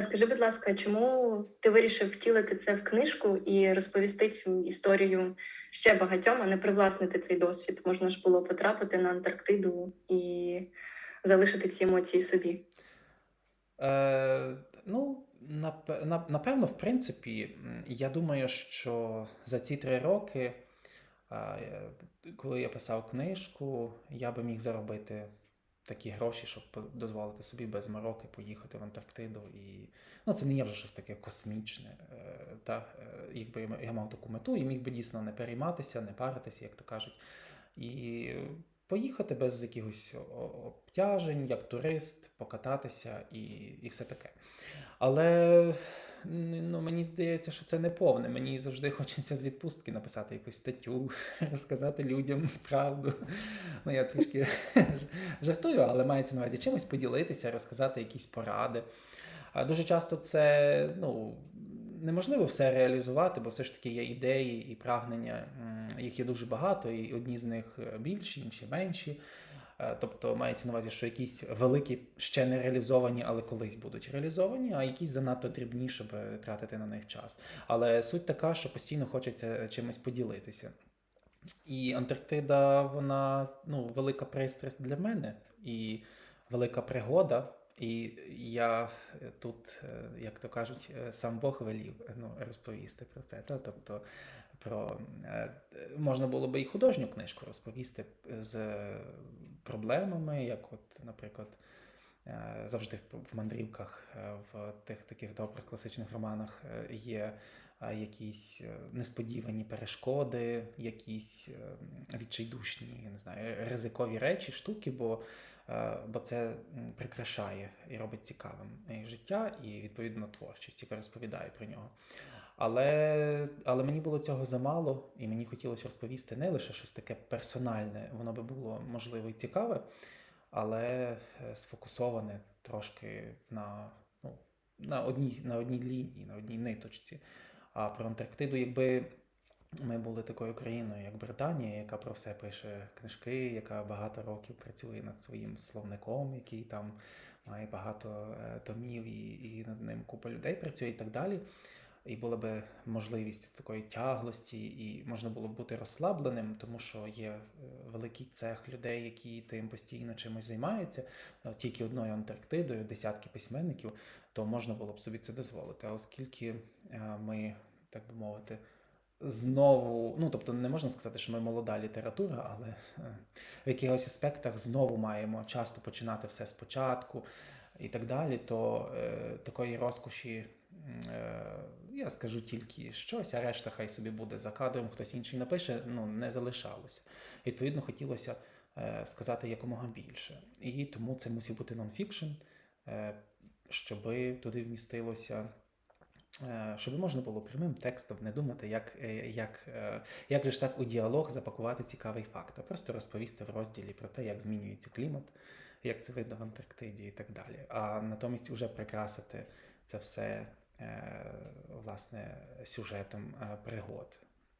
Скажи, будь ласка, чому ти вирішив втілити це в книжку і розповісти цю історію ще багатьом, а не привласнити цей досвід? Можна ж було потрапити на Антарктиду і залишити ці емоції собі. Е, ну, нап- нап- напевно, в принципі, я думаю, що за ці три роки, е, коли я писав книжку, я би міг заробити такі гроші, щоб дозволити собі без мороки поїхати в Антарктиду. І ну, це не є вже щось таке космічне. е, Та, е, якби я мав таку мету і міг би дійсно не перейматися, не паритися, як то кажуть. І поїхати без якихось обтяжень, як турист, покататися і, і все таке. Але ну, мені здається, що це не повне. Мені завжди хочеться з відпустки написати якусь статтю, розказати людям правду. Ну, я трішки жартую, але мається на увазі чимось поділитися, розказати якісь поради. Дуже часто це ну, неможливо все реалізувати, бо все ж таки є ідеї і прагнення, їх є дуже багато, і одні з них е, більші, інші менші. Е, Тобто мається на увазі, що якісь великі ще не реалізовані, але колись будуть реалізовані, а якісь занадто дрібні, щоб е, тратити на них час. Але суть така, що постійно хочеться чимось поділитися. І Антарктида, вона ну, велика пристрасть для мене і велика пригода. І я е, тут, е, як то кажуть, е, сам Бог велів ну, розповісти про це. Та? Тобто про можна було би і художню книжку розповісти з проблемами, як, от, наприклад, завжди в мандрівках в тих таких добрих класичних романах є якісь е, несподівані перешкоди, якісь е, відчайдушні, я не знаю, ризикові речі, штуки, бо, е, бо це прикрашає і робить цікавим і життя, і відповідно творчість, яка розповідає про нього. Але, але мені було цього замало, і мені хотілося розповісти не лише щось таке персональне, воно би було можливо і цікаве, але сфокусоване трошки на, ну, на, одній, на одній лінії, на одній ниточці. А про Антарктиду, якби ми були такою країною, як Британія, яка про все пише книжки, яка багато років працює над своїм словником, який там має багато е, томів, і, і над ним купа людей працює і так далі. І була би можливість такої тяглості, і можна було б бути розслабленим, тому що є е, великий цех людей, які тим постійно чимось займаються, е, тільки одною Антарктидою, десятки письменників, то можна було б собі це дозволити. А оскільки е, ми, так би мовити, знову, ну тобто не можна сказати, що ми молода література, але в якихось аспектах знову маємо часто починати все спочатку і так далі, то е, такої розкоші. Я скажу тільки щось, а решта хай собі буде за кадром, хтось інший напише, ну не залишалося. Відповідно, хотілося е, сказати якомога більше. І тому це мусив бути нонфікшн, е, щоб туди вмістилося. е, Щоб можна було прямим текстом не думати, як, як, як же ж так у діалог запакувати цікавий факт, а просто розповісти в розділі про те, як змінюється клімат, як це видно в Антарктиді і так далі. А натомість вже прикрасити це все власне сюжетом е, пригод.